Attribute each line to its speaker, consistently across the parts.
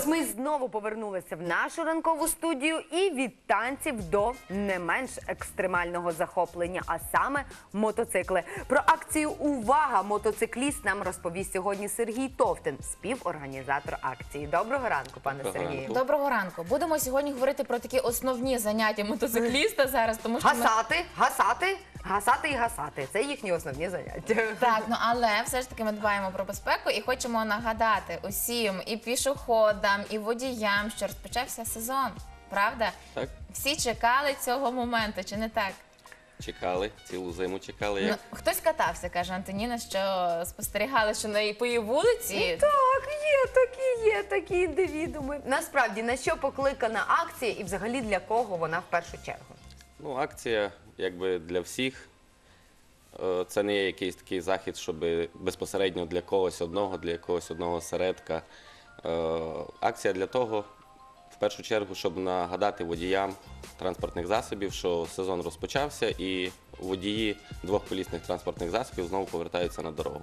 Speaker 1: ось ми знову повернулися в нашу ранкову студію і від танців до не менш екстремального захоплення, а саме мотоцикли. Про акцію Увага! Мотоцикліст нам розповість сьогодні Сергій Товтин, співорганізатор акції. Доброго ранку, пане
Speaker 2: Доброго
Speaker 1: Сергію.
Speaker 2: ранку.
Speaker 3: Доброго ранку. Будемо сьогодні говорити про такі основні заняття мотоцикліста зараз, тому що ми...
Speaker 1: Гасати, гасати, гасати і гасати. Це їхні основні заняття.
Speaker 3: так, ну але все ж таки ми дбаємо про безпеку і хочемо нагадати усім і пішоходам, і водіям, що розпочався сезон. Правда?
Speaker 2: Так,
Speaker 3: Всі чекали цього моменту, чи не так?
Speaker 2: чекали, цілу зиму чекали.
Speaker 3: Ну, хтось катався, каже Антоніна, що спостерігали, що на по її вулиці.
Speaker 1: Так, є такі, є такі індивідуми. Насправді на що покликана акція і взагалі для кого вона в першу чергу?
Speaker 2: Ну, акція якби для всіх. Е, Це не є якийсь такий захід, щоб безпосередньо для когось одного, для якогось одного середка. Е, Акція для того, в першу чергу, щоб нагадати водіям транспортних засобів, що сезон розпочався, і водії двохколісних транспортних засобів знову повертаються на дорогу.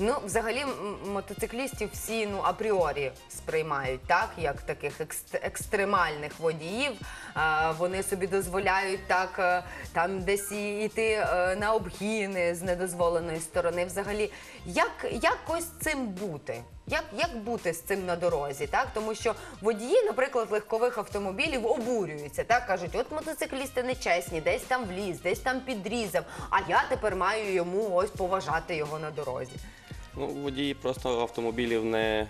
Speaker 1: Ну, взагалі, мотоциклістів всі ну апріорі сприймають так, як таких екст- екстремальних водіїв. А, вони собі дозволяють так е, там десь йти е, на обгіни з недозволеної сторони. Взагалі, як якось цим бути? Як, як бути з цим на дорозі? Так, тому що водії, наприклад, легкових автомобілів обурюються, так кажуть, от мотоциклісти нечесні, десь там вліз, десь там підрізав. А я тепер маю йому ось поважати його на дорозі.
Speaker 2: Ну, водії просто автомобілів не.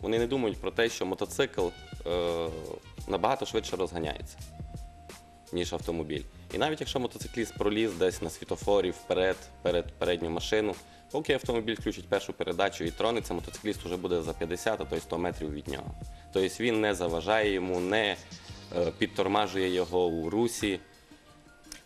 Speaker 2: Вони не думають про те, що мотоцикл е, набагато швидше розганяється, ніж автомобіль. І навіть якщо мотоцикліст проліз десь на світофорі вперед, перед передню машину, поки автомобіль включить першу передачу і тронеться, мотоцикліст вже буде за 50, а то й 100 метрів від нього. Тобто він не заважає йому, не е, підтормажує його у русі.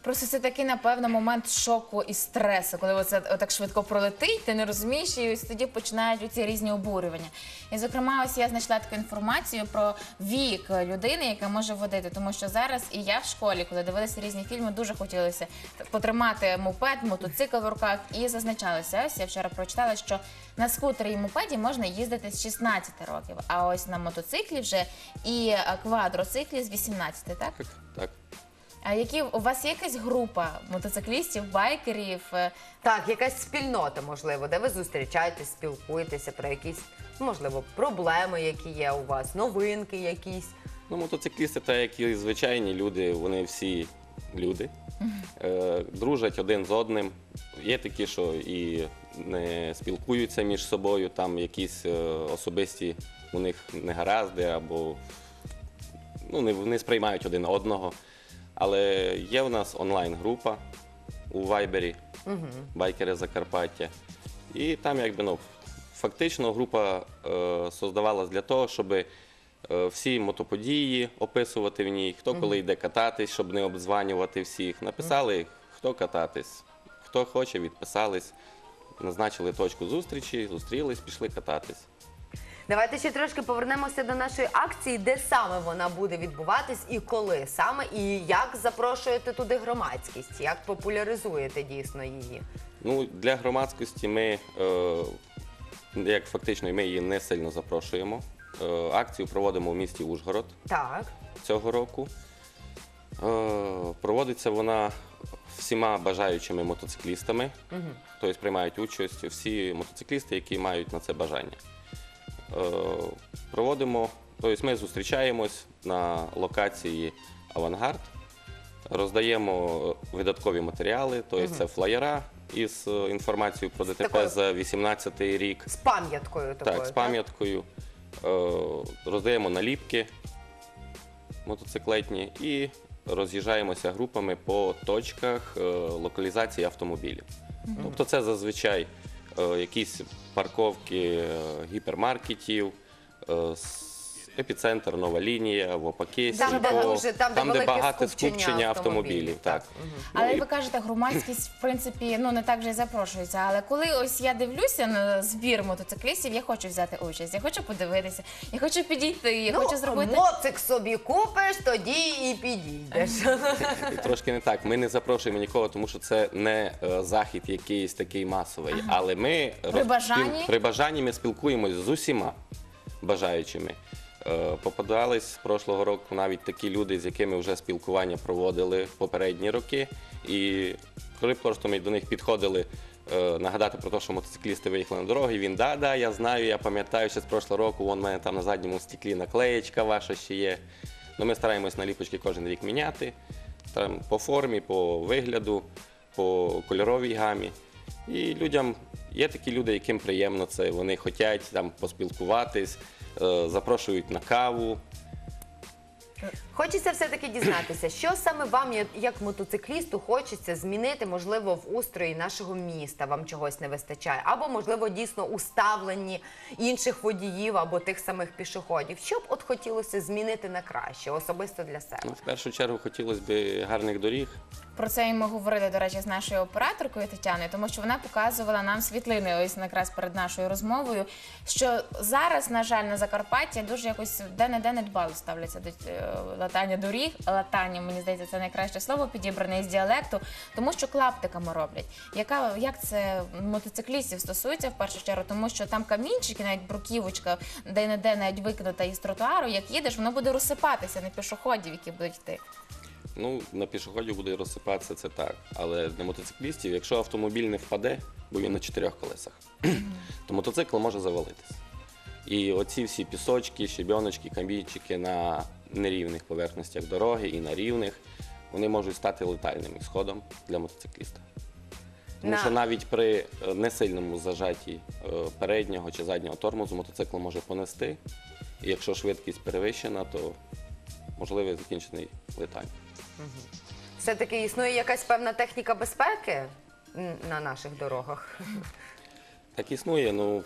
Speaker 3: Просто це такий, напевно, момент шоку і стресу, коли оце отак швидко пролетить, ти не розумієш, і ось тоді починають ці різні обурювання. І, зокрема, ось я знайшла таку інформацію про вік людини, яка може водити. Тому що зараз і я в школі, коли дивилася різні фільми, дуже хотілося потримати мопед, мотоцикл в руках, і зазначалося. Ось я вчора прочитала, що на скутері і мопеді можна їздити з 16 років, а ось на мотоциклі вже і квадроциклі з 18, так?
Speaker 2: Так, так.
Speaker 3: А які у вас є якась група мотоциклістів, байкерів? е,
Speaker 1: Так, якась спільнота, можливо, де ви зустрічаєтесь, спілкуєтеся про якісь, можливо, проблеми, які є у вас, новинки якісь.
Speaker 2: Ну, мотоциклісти, так як і звичайні люди, вони всі люди, е, дружать один з одним. Є такі, що і не спілкуються між собою, там якісь е, особисті у них негаразди або ну, не, не сприймають один одного. Але є в нас онлайн-група у Вайбері, байкери Закарпаття. І там якби ну, фактично група е, создавалась для того, щоб е, всі мотоподії описувати в ній, хто коли йде кататись, щоб не обдзванювати всіх. Написали, хто кататись, хто хоче, відписались, назначили точку зустрічі, зустрілись, пішли кататись.
Speaker 1: Давайте ще трошки повернемося до нашої акції, де саме вона буде відбуватись і коли саме, і як запрошуєте туди громадськість, як популяризуєте дійсно її.
Speaker 2: Ну, для громадськості ми, е, як фактично, ми її не сильно запрошуємо. Е, акцію проводимо в місті Ужгород
Speaker 1: Так.
Speaker 2: цього року. Е, проводиться вона всіма бажаючими мотоциклістами, тобто приймають участь всі мотоциклісти, які мають на це бажання. Е, проводимо, тобто ми зустрічаємось на локації Авангард, роздаємо видаткові матеріали, тобто це флаєра із е, інформацією про ДТП
Speaker 1: такою-
Speaker 2: за 18 рік.
Speaker 1: З пам'яткою такою.
Speaker 2: Так, з пам'яткою. Е, Роздаємо наліпки мотоциклетні і роз'їжджаємося групами по точках е, локалізації автомобілів. Тобто це зазвичай якісь парковки е, гіпермаркетів, е, епіцентр, нова лінія, в Опаке,
Speaker 1: Там, де дуже- там, де велике
Speaker 2: багато
Speaker 1: скупчення
Speaker 2: скупчення
Speaker 1: автомобілів,
Speaker 2: автомобілів.
Speaker 1: так.
Speaker 2: Так.
Speaker 3: Але
Speaker 2: Ну, і-
Speaker 3: ви кажете, громадськість в принципі ну не так вже й запрошується. Але коли ось я дивлюся на збір мотоциклістів, я хочу взяти участь, я хочу подивитися, я хочу підійти, я
Speaker 1: Ну,
Speaker 3: хочу зробити.
Speaker 1: моцик собі купиш, тоді і підійдеш.
Speaker 2: І Трошки не так. Ми не запрошуємо нікого, тому що це не е, захід якийсь такий масовий. Але ми роз-
Speaker 3: бажанні?
Speaker 2: при бажанні ми спілкуємось з усіма. бажаючими. Е, Попадались з прошлого року навіть такі люди, з якими вже спілкування проводили в попередні роки. І коли просто ми до них підходили е, нагадати про те, що мотоциклісти виїхали на дороги, він да, да, я знаю, я пам'ятаю, ще з прошлого року вон в мене там на задньому стеклі наклеєчка ваша ще є. Ну, ми стараємось наліпочки кожен рік міняти там, по формі, по вигляду, по кольоровій гамі. І людям є такі люди, яким приємно це. Вони хочуть там поспілкуватись, е, запрошують на каву.
Speaker 1: Хочеться все-таки дізнатися, що саме вам, як- мотоциклісту, хочеться змінити, можливо, в устрої нашого міста вам чогось не вистачає, або, можливо, дійсно у ставленні інших водіїв або тих самих пішоходів. Що б от хотілося змінити на краще, особисто для себе?
Speaker 2: Ну, в першу чергу хотілося б гарних доріг.
Speaker 3: Про це і ми говорили, до речі, з нашою операторкою Тетяною, тому що вона показувала нам світлини ось якраз перед нашою розмовою. Що зараз, на жаль, на Закарпатті дуже якось де-не-де недбало ставляться до е, латання доріг. Латання, мені здається, це найкраще слово підібране із діалекту, тому що клаптиками роблять. Яка як це мотоциклістів стосується в першу чергу, тому що там камінчики, навіть бруківочка, де-не-де навіть викинута із тротуару, як їдеш, воно буде розсипатися на пішоходів, які будуть йти.
Speaker 2: Ну, на пішоходів буде розсипатися це так. Але для мотоциклістів, якщо автомобіль не впаде, бо він на чотирьох колесах, то мотоцикл може завалитись. І оці всі пісочки, щебіночки, камінчики на нерівних поверхностях дороги і на рівних, вони можуть стати летальним ісходом для мотоцикліста. Тому що навіть при е, несильному зажатті е, переднього чи заднього тормозу мотоцикл може понести. І якщо швидкість перевищена, то можливий закінчений летань.
Speaker 1: Все-таки існує якась певна техніка безпеки на наших дорогах.
Speaker 2: Так існує. Ну,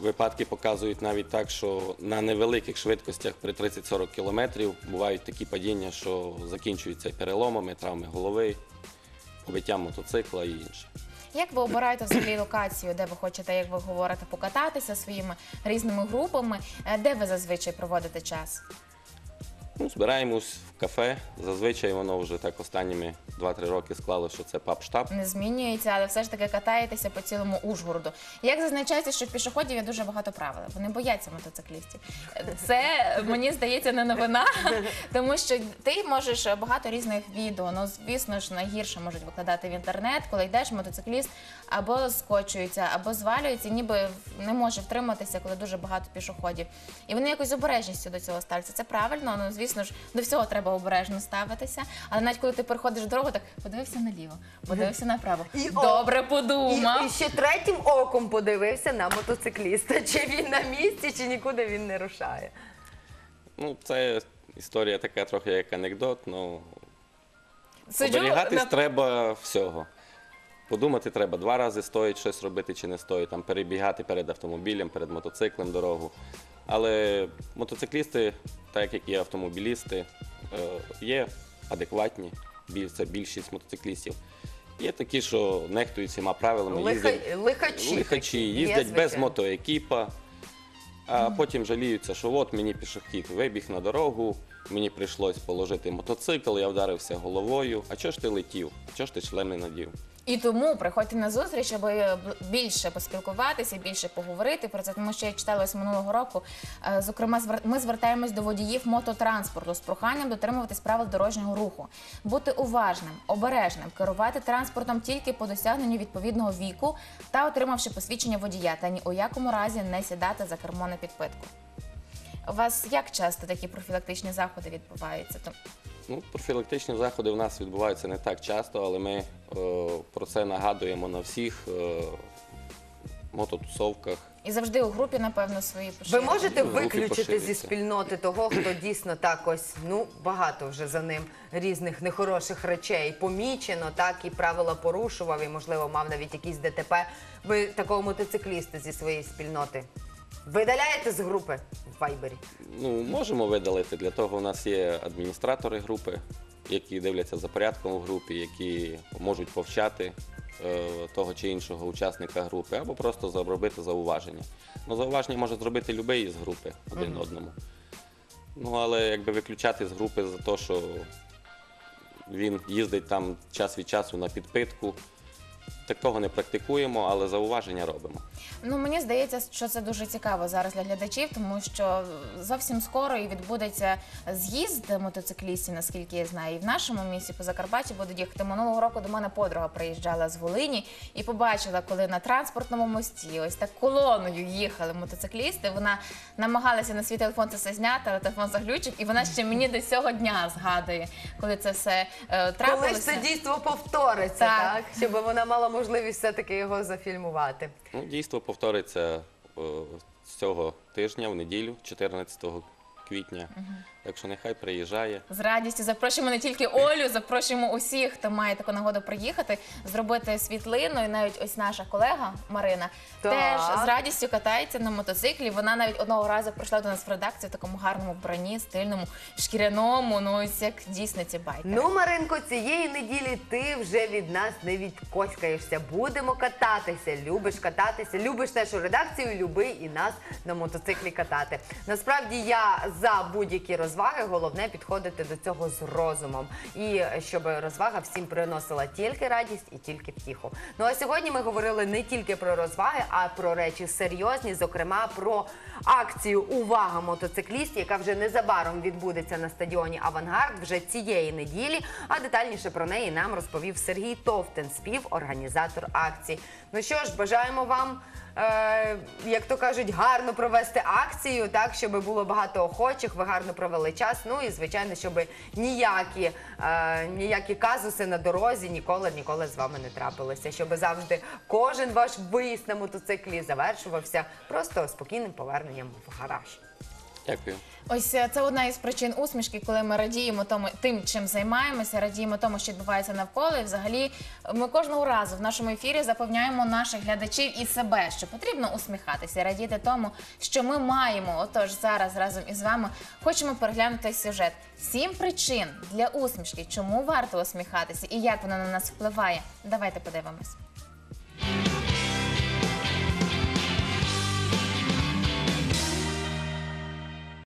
Speaker 2: випадки показують навіть так, що на невеликих швидкостях при 30-40 кілометрів бувають такі падіння, що закінчуються переломами, травми голови, побиттям мотоцикла і інше.
Speaker 3: Як ви обираєте взагалі локацію, де ви хочете, як ви говорите, покататися своїми різними групами? Е, Де ви зазвичай проводите час?
Speaker 2: Ну, збираємось в кафе. Зазвичай воно вже так останніми 2-3 роки склало, що це паб-штаб.
Speaker 3: Не змінюється, але все ж таки катаєтеся по цілому Ужгороду. Як зазначається, що в пішоходів є дуже багато правил. Вони бояться мотоциклістів. Це мені здається не новина, тому що ти можеш багато різних відео. Ну звісно ж найгірше можуть викладати в інтернет, коли йдеш, мотоцикліст або скочується, або звалюється, ніби не може втриматися, коли дуже багато пішоходів. І вони якось з обережністю до цього ставляться. Це правильно. Ну звісно ж, до всього треба обережно ставитися. Але навіть коли ти переходиш дорогу, так подивився наліво, подивився направо.
Speaker 1: І
Speaker 3: Добре
Speaker 1: І,
Speaker 3: подумав.
Speaker 1: і ще третім оком подивився на мотоцикліста, чи він на місці, чи нікуди він не рушає.
Speaker 2: Ну, це історія така трохи як анекдот, ну
Speaker 3: Сиджу
Speaker 2: Оберігатись
Speaker 3: на-
Speaker 2: треба всього. Подумати треба два рази, стоїть щось робити чи не стоїть, там перебігати перед автомобілем, перед мотоциклем дорогу. Але мотоциклісти, так як і автомобілісти, е, є адекватні, це більшість мотоциклістів. Є такі, що нехтують всіма правилами,
Speaker 1: Лиха,
Speaker 2: їздять,
Speaker 1: лихачі.
Speaker 2: лихачі,
Speaker 1: такі. Є,
Speaker 2: їздять без мотоекіпа, а потім жаліються, що от мені пішохід вибіг на дорогу, мені прийшлось положити мотоцикл, я вдарився головою. А чого ж ти летів? Чого ж ти шлем не надів?
Speaker 3: І тому приходьте на зустріч, аби більше поспілкуватися, більше поговорити про це. Тому що я читала ось минулого року. е, Зокрема, звер- ми звертаємось до водіїв мототранспорту з проханням дотримуватись правил дорожнього руху, бути уважним, обережним, керувати транспортом тільки по досягненню відповідного віку та отримавши посвідчення водія, та ні у якому разі не сідати за кермо на підпитку. У вас як часто такі профілактичні заходи відбуваються? Том-
Speaker 2: Ну, профілактичні заходи в нас відбуваються не так часто, але ми е, про це нагадуємо на всіх е, мототусовках.
Speaker 3: І завжди у групі, напевно, свої
Speaker 1: Ви можете виключити зі спільноти того, хто дійсно так ось ну багато вже за ним різних нехороших речей помічено, так і правила порушував, і можливо мав навіть якісь ДТП. Ви такого мотоцикліста зі своєї спільноти видаляєте з групи в Вайбері?
Speaker 2: Ну, можемо видалити. Для того у нас є адміністратори групи, які дивляться за порядком в групі, які можуть повчати е, того чи іншого учасника групи, або просто зробити зауваження. Ну, зауваження може зробити будь-який з групи один одному. Ну, але якби виключати з групи за те, що він їздить там час від часу на підпитку, такого не практикуємо, але зауваження робимо.
Speaker 3: Ну мені здається, що це дуже цікаво зараз для глядачів, тому що зовсім скоро і відбудеться з'їзд мотоциклістів, наскільки я знаю, і в нашому місті по Закарпатті будуть їхати. Минулого року до мене подруга приїжджала з Волині і побачила, коли на транспортному мості ось так колоною їхали мотоциклісти. Вона намагалася на свій телефон це все зняти, але телефон заглючив, і вона ще мені до цього дня згадує, коли це все е,
Speaker 1: Коли
Speaker 3: трапилося.
Speaker 1: ж це дійство повториться,
Speaker 3: Так.
Speaker 1: так. щоб вона мала можливість все-таки його зафільмувати.
Speaker 2: Ну, дійство повториться е, з цього тижня, в неділю, 14 квітня. Так що нехай приїжджає.
Speaker 3: З радістю запрошуємо не тільки Олю, запрошуємо усіх, хто має таку нагоду приїхати, зробити світлину. І навіть ось наша колега Марина
Speaker 1: Так.
Speaker 3: теж з радістю катається на мотоциклі. Вона навіть одного разу прийшла до нас в редакцію в такому гарному вбранні, стильному, шкіряному. Ну ось як дійсно ці байки.
Speaker 1: Ну, Маринко, цієї неділі ти вже від нас не відкоськаєшся. Будемо кататися. Любиш кататися, любиш нашу редакцію, люби і нас на мотоциклі катати. Насправді я за будь-які розваги, головне підходити до цього з розумом. І щоб розвага всім приносила тільки радість і тільки втіху. Ну а сьогодні ми говорили не тільки про розваги, а про речі серйозні, зокрема про акцію Увага мотоцикліст, яка вже незабаром відбудеться на стадіоні Авангард вже цієї неділі. А детальніше про неї нам розповів Сергій Товтен, співорганізатор акції. Ну що ж, бажаємо вам. Е, як то кажуть, гарно провести акцію, так щоб було багато охочих, ви гарно провели час. Ну і звичайно, щоб ніякі, е, ніякі казуси на дорозі ніколи ніколи з вами не трапилися. Щоб завжди кожен ваш виїзд на мотоциклі завершувався просто спокійним поверненням в гараж.
Speaker 2: Дякую.
Speaker 3: Ось е, це одна із причин усмішки, коли ми радіємо тому тим, чим займаємося, радіємо тому, що відбувається навколо. І взагалі ми кожного разу в нашому ефірі запевняємо наших глядачів і себе, що потрібно усміхатися, радіти тому, що ми маємо. Отож, зараз разом із вами хочемо переглянути сюжет. Сім причин для усмішки, чому варто усміхатися і як вона на нас впливає. Давайте подивимось.